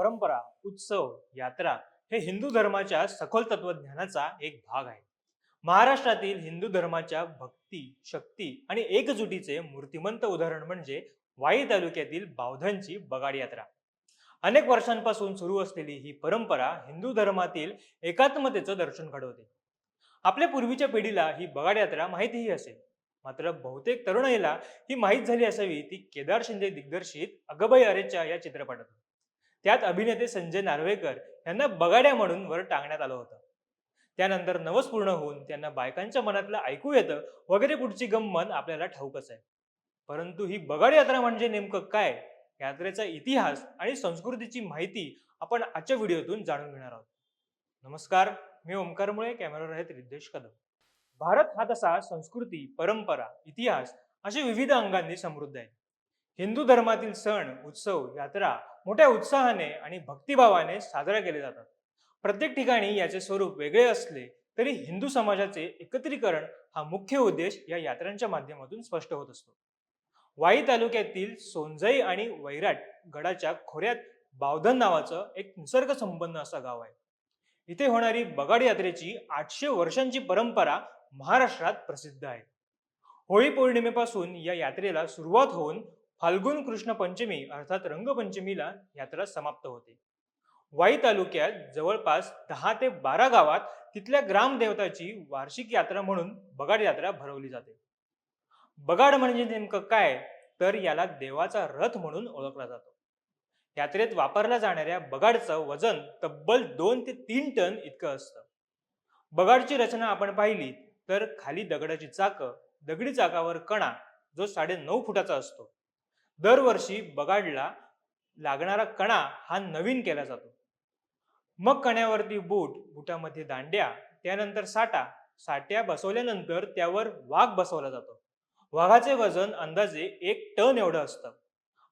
परंपरा उत्सव यात्रा हे हिंदू धर्माच्या सखोल तत्वज्ञानाचा एक भाग आहे. महाराष्ट्रातील हिंदू धर्माच्या भक्ती शक्ती आणि एकजुटीचे मूर्तिमंत उदाहरण म्हणजे वाई तालुक्यातील बावधनची बगाड यात्रा. अनेक वर्षांपासून सुरू असलेली ही परंपरा हिंदू धर्मातील एकात्मतेचं दर्शन घडवते. आपल्या पूर्वीच्या पिढीला ही बगाड यात्रा माहितीही असेल. मात्र बहुतेक तरुणाईला ही माहीत झाली असावी ती केदार शिंदे दिग्दर्शित अगबाई अरेच्या या चित्रपटातून. त्यात अभिनेते संजय नार्वेकर यांना बगाड्या म्हणून वर टांगण्यात आलं होतं. त्यानंतर नवस पूर्ण होऊन त्यांना बायकांच्या मनातलं ऐकू येतं वगैरे पुढची गंमत आपल्याला ठाऊकच आहे. परंतु ही बगाड यात्रा म्हणजे नेमकं काय? यात्रेचा इतिहास आणि संस्कृतीची माहिती आपण आजच्या व्हिडिओतून जाणून घेणार आहोत. नमस्कार मी ओमकार मुळे कॅमेरावर आहेत रिद्धेश कदम. भारत हा तसा संस्कृती परंपरा इतिहास असे विविध अंगांनी समृद्ध आहे. हिंदू धर्मातील सण उत्सव यात्रा मोठ्या उत्साहाने आणि भक्तिभावाने साजरा केले जातात. प्रत्येक ठिकाणी याचे स्वरूप वेगळे असले तरी हिंदू समाजाचे एकत्रीकरण हा मुख्य उद्देश या यात्रांच्या माध्यमातून स्पष्ट होत असतो. वाई तालुक्यातील सोनजई आणि वैराट गडाच्या खोऱ्यात बावधन नावाचं एक निसर्ग संपन्न असा गाव आहे. इथे होणारी बगाड यात्रेची आठशे वर्षांची परंपरा महाराष्ट्रात प्रसिद्ध आहे. होळी पौर्णिमेपासून या यात्रेला सुरुवात होऊन फाल्गुन कृष्ण पंचमी अर्थात रंगपंचमीला यात्रा समाप्त होते. वाई तालुक्यात जवळपास दहा ते बारा गावात तिथल्या ग्रामदेवताची वार्षिक यात्रा म्हणून बगाड यात्रा भरवली जाते. बगाड म्हणजे नेमकं काय? तर याला देवाचा रथ म्हणून ओळखला जातो. यात्रेत वापरल्या जाणाऱ्या बगाडचं वजन तब्बल दोन ते तीन टन इतकं असतं. बगाडची रचना आपण पाहिली तर खाली दगडाची चाकं दगडी चाकावर कणा जो साडे नऊ फुटाचा असतो. दरवर्षी बगाडला लागणारा कणा हा नवीन केला जातो. मग कण्यावरती बूट बुटामध्ये दांड्या त्यानंतर साटा साट्या बसवल्यानंतर त्यावर वाघ बसवला जातो. वाघाचे वजन अंदाजे एक टन एवढं असतं.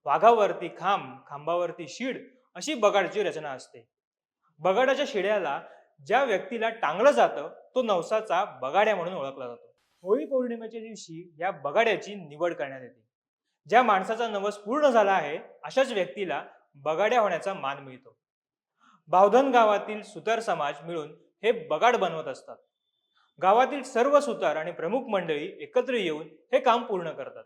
वाघावरती खांब खांबावरती शीड अशी बगाडची रचना असते. बगाडाच्या शिड्याला ज्या व्यक्तीला टांगलं जातं तो नवसाचा बगाड्या म्हणून ओळखला जातो. होळी पौर्णिमेच्या दिवशी या बगाड्याची निवड करण्यात येते. ज्या माणसाचा नवस पूर्ण झाला आहे अशाच व्यक्तीला बगाड्या होण्याचा मान मिळतो. बावधन गावातील सुतार समाज मिळून हे बगाड बनवत असतात. गावातील सर्व सुतार आणि प्रमुख मंडळी एकत्र येऊन हे काम पूर्ण करतात.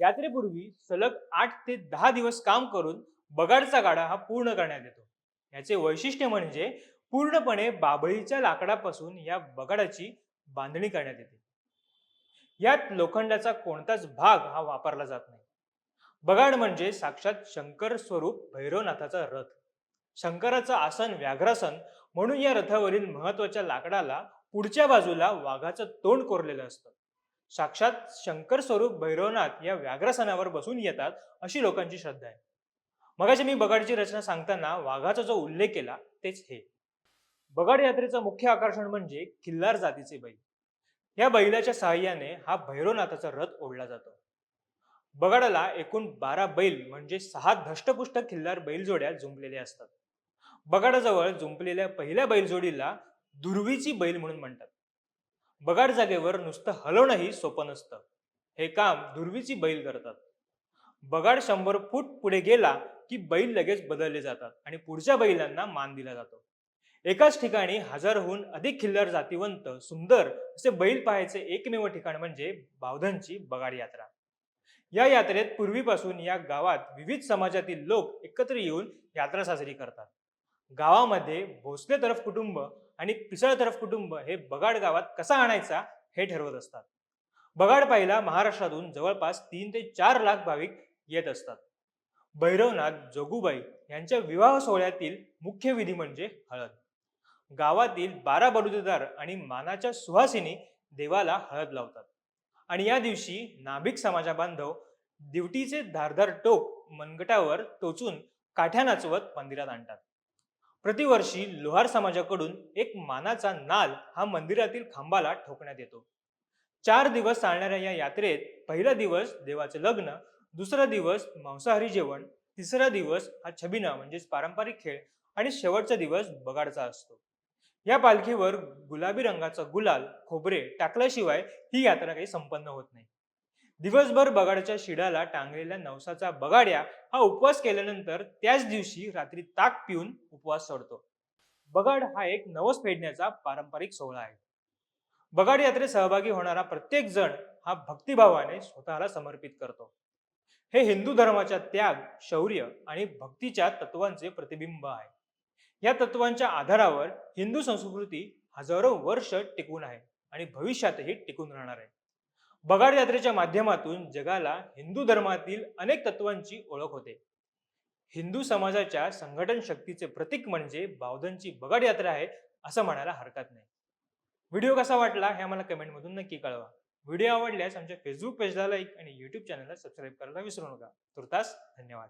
यात्रेपूर्वी सलग आठ ते दहा दिवस काम करून बगाडचा गाडा हा पूर्ण करण्यात येतो. याचे वैशिष्ट्य म्हणजे पूर्णपणे बाभळीच्या लाकडापासून या बगाडाची बांधणी करण्यात येते. यात लोखंडाचा कोणताच भाग हा वापरला जात नाही. बगाड म्हणजे साक्षात शंकर स्वरूप भैरवनाथाचा रथ. शंकराचं आसन व्याघ्रासन म्हणून या रथावरील महत्त्वाच्या लाकडाला पुढच्या बाजूला वाघाचं तोंड कोरलेलं असतं. साक्षात शंकर स्वरूप भैरवनाथ या व्याघ्रासनावर बसून येतात अशी लोकांची श्रद्धा आहे. मगाशी मी बगाडची रचना सांगताना वाघाचा जो उल्लेख केला तेच हे. बगाड यात्रेचं मुख्य आकर्षण म्हणजे किल्लार जातीचे बैल. या बैलाच्या सहाय्याने हा भैरवनाथाचा रथ ओढला जातो. बगाडाला एकूण बारा बैल म्हणजे सहा धष्टपुष्ट खिल्लार बैलजोड्या जुंपलेल्या असतात. बगाडाजवळ जुंपलेल्या पहिल्या बैलजोडीला दुर्वीची बैल म्हणून म्हणतात. बगाड जागेवर नुसतं हलवणंही सोपं नसतं. हे काम दुर्वीची बैल करतात. बगाड शंभर फूट पुढे गेला की बैल लगेच बदलले जातात आणि पुढच्या बैलांना मान दिला जातो. एकाच ठिकाणी हजारहून अधिक खिल्लार जातीवंत सुंदर असे बैल पाहायचे एकमेव ठिकाण म्हणजे बावधनची बगाड यात्रा. या यात्रेत पूर्वीपासून या गावात विविध समाजातील लोक एकत्र येऊन यात्रा साजरी करतात. गावामध्ये भोसले तरफ कुटुंब आणि पिसळ तरफ कुटुंब हे बगाड गावात कसा आणायचा हे ठरवत असतात. बगाड पाहिला महाराष्ट्रातून जवळपास तीन ते चार लाख भाविक येत असतात. भैरवनाथ जोगुबाई यांच्या विवाह सोहळ्यातील मुख्य विधी म्हणजे हळद. गावातील बारा बलुतेदार आणि मानाच्या सुहासिनी देवाला हळद लावतात. आणि या दिवशी नाभिक समाजा बांधव दिवटीचे धारधार टोक मनगटावर टोचून काठ्या नाचवत मंदिरात आणतात. प्रतिवर्षी लोहार समाजाकडून एक मानाचा नाल हा मंदिरातील खांबाला ठोकण्यात येतो. चार दिवस चालणाऱ्या या यात्रेत पहिला दिवस देवाचे लग्न दुसरा दिवस मांसाहारी जेवण तिसरा दिवस हा छबिना म्हणजेच पारंपरिक खेळ आणि शेवटचा दिवस बगाडचा असतो. या पालखीवर गुलाबी रंगाचा गुलाल खोबरे टाकल्याशिवाय ही यात्रा काही संपन्न होत नाही. दिवसभर बगाडच्या शिडाला टांगलेल्या नवसाचा बगाड्या हा उपवास केल्यानंतर त्याच दिवशी रात्री ताक पिऊन उपवास सोडतो. बगाड हा एक नवस फेडण्याचा पारंपरिक सोहळा आहे. बगाड यात्रेत सहभागी होणारा प्रत्येक जण हा भक्तिभावाने स्वतःला समर्पित करतो. हे हिंदू धर्माच्या त्याग शौर्य आणि भक्तीच्या तत्वांचे प्रतिबिंब आहे. या तत्वांच्या आधारावर हिंदू संस्कृती हजारो वर्ष टिकून आहे आणि भविष्यातही टिकून राहणार आहे. बगाड यात्रेच्या माध्यमातून जगाला हिंदू धर्मातील अनेक तत्वांची ओळख होते. हिंदू समाजाच्या संघटन शक्तीचे प्रतीक म्हणजे बावधनची बगाड यात्रा आहे असं म्हणायला हरकत नाही. व्हिडिओ कसा वाटला हे आम्हाला कमेंटमधून नक्की कळवा. व्हिडिओ आवडल्यास आमच्या फेसबुक पेजला लाईक आणि युट्यूब चॅनलला सबस्क्राईब करायला विसरू नका. तुर्तास धन्यवाद.